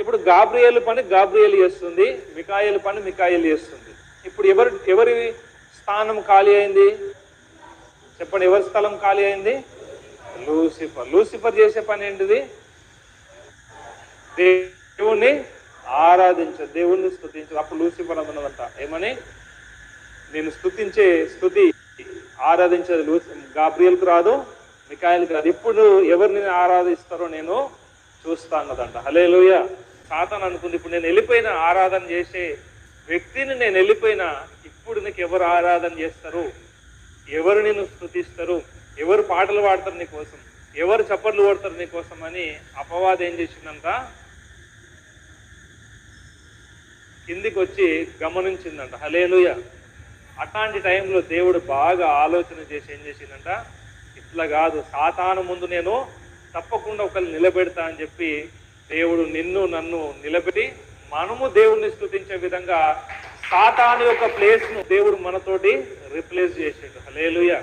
ఇప్పుడు గాబ్రియల్ పని గాబ్రియల్ చేస్తుంది మికాయల్ పని మికాయల్ చేస్తుంది. ఇప్పుడు ఎవరు ఎవరి స్థానం ఖాళీ అయింది? చెప్పండి ఎవరి స్థలం ఖాళీ అయింది? లూసిఫర్. లూసిఫర్ చేసే పని ఏంటిది? దేవుణ్ణి ఆరాధించ దేవుణ్ణి స్తుతించు. అప్పుడు లూసిఫర్ అన్నదంట ఏమని? నేను స్థుతించే స్థుతి ఆరాధించేది లూసి గాబ్రియల్కి రాదు మికాయల్కి రాదు. ఇప్పుడు ఎవరిని ఆరాధిస్తారో నేను చూస్తా అన్నదంట. హలేలుయ సాతాన్ అనుకుంది ఇప్పుడు నేను వెళ్ళిపోయిన ఆరాధన చేసే వ్యక్తిని నేను వెళ్ళిపోయినా ఇప్పుడు నీకు ఎవరు ఆరాధన చేస్తారు? ఎవరు నేను స్థుతిస్తారు? ఎవరు పాటలు పాడతారు నీ కోసం? ఎవరు చప్పట్లు కొడతారు నీకోసం అని అపవాదం ఏం చేసిందంట? కిందికి వచ్చి గమనించిందంట. హలేలుయ అట్లాంటి టైంలో దేవుడు బాగా ఆలోచన చేసి ఏం చేసిందంట? ఇట్లా కాదు సాతాను ముందు నేను తప్పకుండా ఒకరిని నిలబెడతా అని చెప్పి దేవుడు నిన్ను నన్ను నిలబెట్టి మనము దేవుణ్ణి స్థుతించే విధంగా సాతాను యొక్క ప్లేస్ను దేవుడు మనతోటి రిప్లేస్ చేసాడు. హలేలుయా